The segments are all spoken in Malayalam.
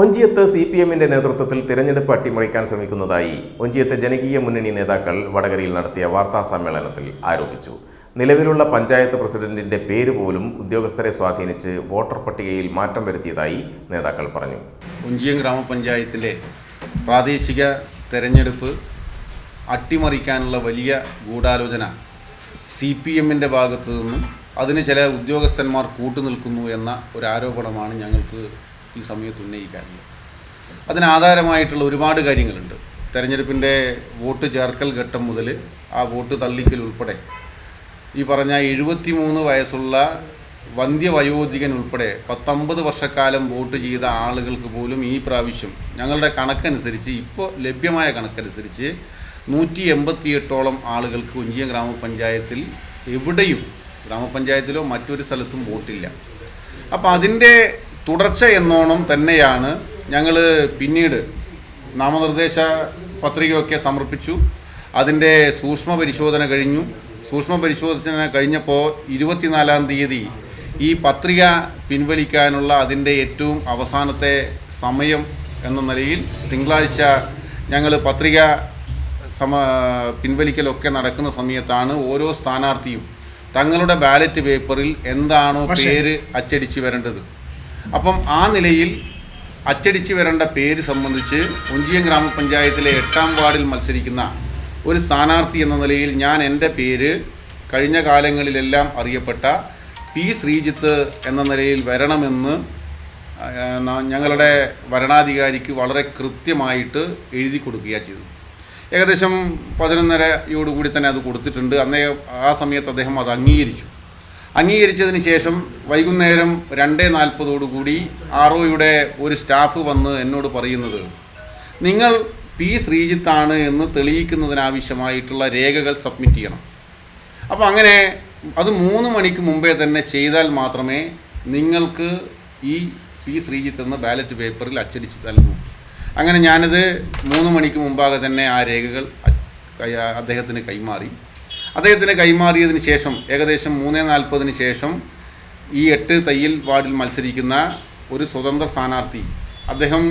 ഒഞ്ചിയത്ത് സി പി എമ്മിന്റെ നേതൃത്വത്തിൽ തിരഞ്ഞെടുപ്പ് അട്ടിമറിക്കാൻ ശ്രമിക്കുന്നതായി ഒഞ്ചിയത്തെ ജനകീയ മുന്നണി നേതാക്കൾ വടകരയിൽ നടത്തിയ വാർത്താ സമ്മേളനത്തിൽ ആരോപിച്ചു. നിലവിലുള്ള പഞ്ചായത്ത് പ്രസിഡന്റിന്റെ പേര് പോലും ഉദ്യോഗസ്ഥരെ സ്വാധീനിച്ച് വോട്ടർ പട്ടികയിൽ മാറ്റം വരുത്തിയതായി നേതാക്കൾ പറഞ്ഞു. ഒഞ്ചിയം ഗ്രാമപഞ്ചായത്തിലെ പ്രാദേശിക തെരഞ്ഞെടുപ്പ് അട്ടിമറിക്കാനുള്ള വലിയ ഗൂഢാലോചന സി പി എമ്മിന്റെ ഭാഗത്തു നിന്നും അതിന് ചില ഉദ്യോഗസ്ഥന്മാർ കൂട്ടുനിൽക്കുന്നു എന്ന ഒരു ആരോപണമാണ് ഞങ്ങൾക്ക് ഈ സമയത്ത് ഉന്നയിക്കാറില്ല അതിനാധാരമായിട്ടുള്ള ഒരുപാട് കാര്യങ്ങളുണ്ട്. തെരഞ്ഞെടുപ്പിന്റെ വോട്ട് ചേർക്കൽ ഘട്ടം മുതൽ ആ വോട്ട് തള്ളിക്കൽ ഉൾപ്പെടെ. ഈ പറഞ്ഞ എഴുപത്തി മൂന്ന് വയസ്സുള്ള വന്ധ്യവയോധികൻ ഉൾപ്പെടെ പത്തൊമ്പത് വർഷക്കാലം വോട്ട് ചെയ്ത ആളുകൾക്ക് പോലും ഈ പ്രാവശ്യം ഞങ്ങളുടെ കണക്കനുസരിച്ച് ഇപ്പോൾ ലഭ്യമായ കണക്കനുസരിച്ച് നൂറ്റി എൺപത്തിയെട്ടോളം ആളുകൾക്ക് ഒഞ്ചിയം ഗ്രാമപഞ്ചായത്തിൽ എവിടെയും ഗ്രാമപഞ്ചായത്തിലോ മറ്റൊരു സ്ഥലത്തും വോട്ടില്ല. അപ്പോൾ അതിന്റെ തുടർച്ച എന്നോണം തന്നെയാണ് ഞങ്ങൾ പിന്നീട് നാമനിർദ്ദേശ പത്രികയൊക്കെ സമർപ്പിച്ചു. അതിന്റെ സൂക്ഷ്മ പരിശോധന കഴിഞ്ഞു. സൂക്ഷ്മ പരിശോധന കഴിഞ്ഞപ്പോൾ ഇരുപത്തിനാലാം തീയതി ഈ പത്രിക പിൻവലിക്കാനുള്ള അതിന്റെ ഏറ്റവും അവസാനത്തെ സമയം എന്ന നിലയിൽ തിങ്കളാഴ്ച ഞങ്ങൾ പത്രിക സമ പിൻവലിക്കലൊക്കെ നടക്കുന്ന സമയത്താണ് ഓരോ സ്ഥാനാർത്ഥിയും തങ്ങളുടെ ബാലറ്റ് പേപ്പറിൽ എന്താണോ പേര് അച്ചടിച്ച് വരേണ്ടത്. അപ്പം ആ നിലയിൽ അച്ചടിച്ച് വരേണ്ട പേര് സംബന്ധിച്ച് ഒഞ്ചിയം ഗ്രാമപഞ്ചായത്തിലെ എട്ടാം വാർഡിൽ മത്സരിക്കുന്ന ഒരു സ്ഥാനാർത്ഥി എന്ന നിലയിൽ ഞാൻ എന്റെ പേര് കഴിഞ്ഞ കാലങ്ങളിലെല്ലാം അറിയപ്പെട്ട പി ശ്രീജിത്ത് എന്ന നിലയിൽ വരണമെന്ന് ഞങ്ങളുടെ ഭരണാധികാരിക്ക് വളരെ കൃത്യമായിട്ട് എഴുതി കൊടുക്കുകയാണ് ചെയ്തു ഏകദേശം പതിനൊന്നരയോടുകൂടി തന്നെ അത് കൊടുത്തിട്ടുണ്ട്. അന്നേ ആ സമയത്ത് അദ്ദേഹം അത് അംഗീകരിച്ചു. അംഗീകരിച്ചതിന് ശേഷം വൈകുന്നേരം രണ്ടേ നാൽപ്പതോടുകൂടി ആർ ഒയുടെ ഒരു സ്റ്റാഫ് വന്ന് എന്നോട് പറയുന്നത് നിങ്ങൾ പി ശ്രീജിത്താണ് എന്ന് തെളിയിക്കുന്നതിനാവശ്യമായിട്ടുള്ള രേഖകൾ സബ്മിറ്റ് ചെയ്യണം. അപ്പോൾ അങ്ങനെ അത് മൂന്ന് മണിക്ക് മുമ്പേ തന്നെ ചെയ്താൽ മാത്രമേ നിങ്ങൾക്ക് ഈ പി ശ്രീജിത്ത് എന്ന ബാലറ്റ് പേപ്പറിൽ അച്ചടിച്ച് നൽകൂ. അങ്ങനെ ഞാനത് മൂന്ന് മണിക്ക് മുമ്പാകെ തന്നെ ആ രേഖകൾ അദ്ദേഹത്തിന് കൈമാറി. അദ്ദേഹത്തിന് കൈമാറിയതിന് ശേഷം ഏകദേശം മൂന്ന് നാൽപ്പതിന് ശേഷം ഈ എട്ട് തയ്യൽ വാർഡിൽ മത്സരിക്കുന്ന ഒരു സ്വതന്ത്ര സ്ഥാനാർത്ഥി അദ്ദേഹം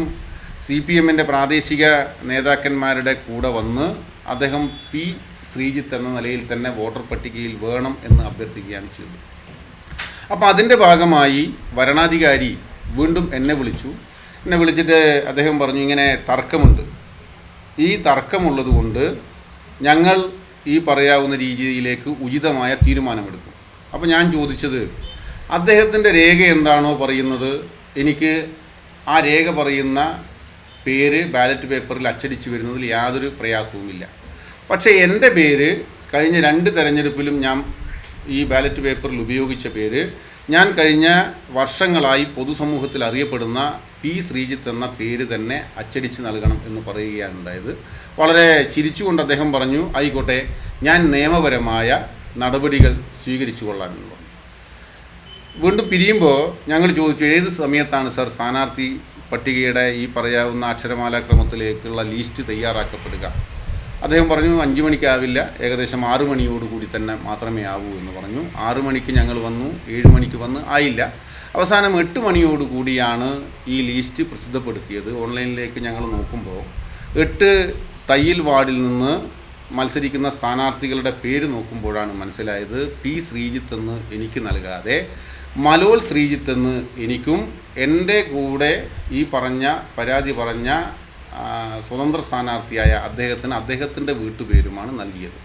സി പി എമ്മിന്റെ പ്രാദേശിക നേതാക്കന്മാരുടെ കൂടെ വന്ന് അദ്ദേഹം പി. ശ്രീജിത്ത് എന്ന നിലയിൽ തന്നെ വോട്ടർ പട്ടികയിൽ വേണം എന്ന് അഭ്യർത്ഥിക്കുകയാണ് ചെയ്തത്. അപ്പോൾ അതിന്റെ ഭാഗമായി വരണാധികാരി വീണ്ടും എന്നെ വിളിച്ചു. എന്നെ വിളിച്ചിട്ട് അദ്ദേഹം പറഞ്ഞു ഇങ്ങനെ തർക്കമുണ്ട്. ഈ തർക്കമുള്ളത് കൊണ്ട് ഞങ്ങൾ ഈ പറയാവുന്ന രീതിയിലേക്ക് ഉചിതമായ തീരുമാനമെടുക്കും. അപ്പോൾ ഞാൻ ചോദിച്ചത് അദ്ദേഹത്തിന്റെ രേഖ എന്താണോ പറയുന്നത്? എനിക്ക് ആ രേഖ പറയുന്ന പേര് ബാലറ്റ് പേപ്പറിൽ അച്ചടിച്ചു വരുന്നതിൽ യാതൊരു പ്രയാസവുമില്ല. പക്ഷേ എന്റെ പേര് കഴിഞ്ഞ രണ്ട് തെരഞ്ഞെടുപ്പിലും ഞാൻ ഈ ബാലറ്റ് പേപ്പറിൽ ഉപയോഗിച്ച പേര് ഞാൻ കഴിഞ്ഞ വർഷങ്ങളായി പൊതുസമൂഹത്തിൽ അറിയപ്പെടുന്ന പി ശ്രീജിത്ത് എന്ന പേര് തന്നെ അച്ചടിച്ച് നൽകണം എന്ന് പറയുകയാണ് ഉണ്ടായത്. വളരെ ചിരിച്ചുകൊണ്ട് അദ്ദേഹം പറഞ്ഞു ആയിക്കോട്ടെ ഞാൻ നിയമപരമായ നടപടികൾ സ്വീകരിച്ചു കൊള്ളാമെന്ന് പറഞ്ഞു വീണ്ടും പിരിയുമ്പോൾ ഞങ്ങൾ ചോദിച്ചു ഏത് സമയത്താണ് സർ സ്ഥാനാർത്ഥി പട്ടികയുടെ ഈ പറയാവുന്ന അക്ഷരമാല ക്രമത്തിലേക്കുള്ള ലിസ്റ്റ് തയ്യാറാക്കപ്പെടുക? അദ്ദേഹം പറഞ്ഞു അഞ്ച് മണിക്കാവില്ല ഏകദേശം ആറു മണിയോടുകൂടി തന്നെ മാത്രമേ ആവൂ എന്ന് പറഞ്ഞു. ആറു മണിക്ക് ഞങ്ങൾ വന്നു ഏഴ് മണിക്ക് വന്ന് ആയില്ല. അവസാനം എട്ട് മണിയോടുകൂടിയാണ് ഈ ലിസ്റ്റ് പ്രസിദ്ധപ്പെടുത്തിയത്. ഓൺലൈനിലേക്ക് ഞങ്ങൾ നോക്കുമ്പോൾ എട്ട് തയ്യൽ വാർഡിൽ നിന്ന് മത്സരിക്കുന്ന സ്ഥാനാർത്ഥികളുടെ പേര് നോക്കുമ്പോഴാണ് മനസ്സിലായത്. പി ശ്രീജിത്ത് എന്ന് എനിക്ക് നൽകാതെ മലോൽ ശ്രീജിത്ത് എന്ന് എനിക്കും എന്റെ കൂടെ ഈ പറഞ്ഞ പരാതി പറഞ്ഞ സ്വതന്ത്ര സ്ഥാനാർത്ഥിയായ അദ്ദേഹത്തിന് അദ്ദേഹത്തിന്റെ വീട്ടുപേരുമാണ് നൽകിയത്.